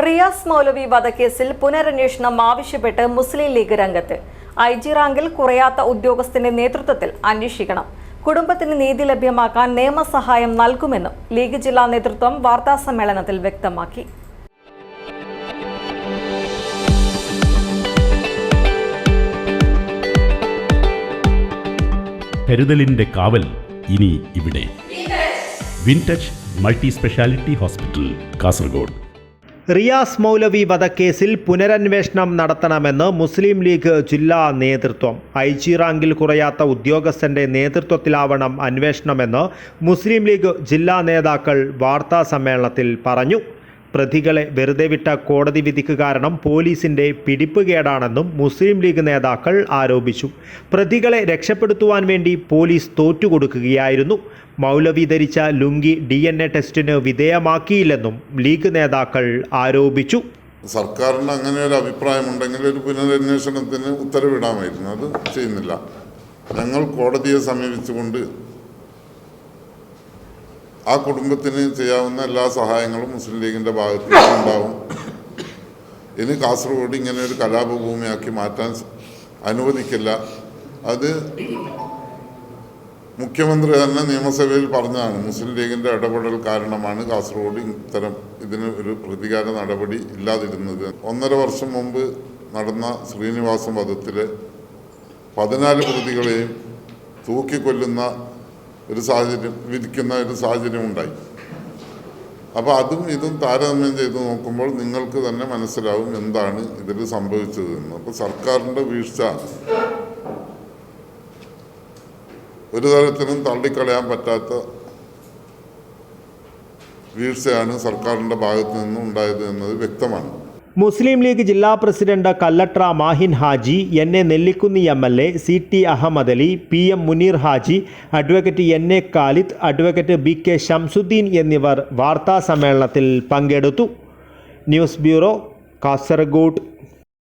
റിയാസ് മൗലവി വധക്കേസിൽ പുനരന്വേഷണം ആവശ്യപ്പെട്ട് മുസ്ലിം ലീഗ് രംഗത്ത്. ഐ ജി റാങ്കിൽ കുറയാത്ത ഉദ്യോഗസ്ഥന്റെ നേതൃത്വത്തിൽ അന്വേഷിക്കണം. കുടുംബത്തിന് നീതി ലഭ്യമാക്കാൻ നിയമസഹായം നൽകുമെന്നും ലീഗ് ജില്ലാ നേതൃത്വം വാർത്താസമ്മേളനത്തിൽ വ്യക്തമാക്കി. കരുതലിന്റെ കാവൽ ഇനി ഇവിടെ. Wintouch multi speciality hospital Kasaragod. Riyas Moulavi വധക്കേസിൽ പുനരന്വേഷണം നടത്തണമെന്ന് മുസ്ലിം ലീഗ് ജില്ലാ നേതൃത്വം. ഐ ജി റാങ്കിൽ കുറയാത്ത ഉദ്യോഗസ്ഥന്റെ നേതൃത്വത്തിലാവണം അന്വേഷണമെന്ന് മുസ്ലിം ലീഗ് ജില്ലാ നേതാക്കൾ വാർത്താ സമ്മേളനത്തിൽ പറഞ്ഞു. പ്രതികളെ വെറുതെ വിട്ട കോടതി വിധിക്ക് കാരണം പോലീസിന്റെ പിടിപ്പുകേടാണെന്നും മുസ്ലിം ലീഗ് നേതാക്കൾ ആരോപിച്ചു. പ്രതികളെ രക്ഷപ്പെടുത്തുവാൻ വേണ്ടി പോലീസ് തോറ്റുകൊടുക്കുകയായിരുന്നു. മൗലവി ധരിച്ച ലുങ്കി ഡി എൻ എ ടെസ്റ്റിന് വിധേയമാക്കിയില്ലെന്നും ലീഗ് നേതാക്കൾ ആരോപിച്ചു. സർക്കാരിന് അങ്ങനെ ഒരു അഭിപ്രായമുണ്ടെങ്കിൽ ഒരു പുനരന്വേഷണത്തിന് ഉത്തരവിടാമായിരുന്നു. അത് ചെയ്യുന്നില്ല. ഞങ്ങൾ കോടതിയെ സമീപിച്ചുകൊണ്ട് ആ കുടുംബത്തിന് ചെയ്യാവുന്ന എല്ലാ സഹായങ്ങളും മുസ്ലിം ലീഗിന്റെ ഭാഗത്തു നിന്നുണ്ടാവും ഇനി കാസർഗോഡ് ഇങ്ങനെ ഒരു കലാപഭൂമിയാക്കി മാറ്റാൻ അനുവദിക്കില്ല. അത് മുഖ്യമന്ത്രി തന്നെ നിയമസഭയിൽ പറഞ്ഞതാണ്. മുസ്ലിം ലീഗിന്റെ ഇടപെടൽ കാരണമാണ് കാസർഗോഡ് ഇത്തരം ഇതിന് ഒരു പ്രതികാര നടപടി ഇല്ലാതിരുന്നത്. ഒന്നര വർഷം മുമ്പ് നടന്ന ശ്രീനിവാസം വധത്തിലെ പതിനാല് പ്രതികളെയും തൂക്കിക്കൊല്ലുന്ന ഒരു സാഹചര്യം വിധിക്കുന്ന ഒരു സാഹചര്യം ഉണ്ടായി. അപ്പോൾ അതും ഇതും താരതമ്യം ചെയ്ത് നോക്കുമ്പോൾ നിങ്ങൾക്ക് തന്നെ മനസ്സിലാവും എന്താണ് ഇതിൽ സംഭവിച്ചതെന്ന്. അപ്പോൾ സർക്കാരിന്റെ വീഴ്ച ഒരു തരത്തിലും തള്ളിക്കളയാൻ പറ്റാത്ത വീഴ്ചയാണ് സർക്കാരിന്റെ ഭാഗത്തു നിന്നും ഉണ്ടായത് എന്നത് വ്യക്തമാണ്. മുസ്ലിം ലീഗ് ജില്ലാ president Kallatra Mahin Haji N A നെല്ലിക്കുന്നി M L A C T Ahmed Ali P M Muneer Haji advocate N A Khalid advocate B K Shamsuddin എന്നിവർ വാർത്താ സമ്മേളനത്തിൽ പങ്കെടുത്തു. News bureau Kasaragod.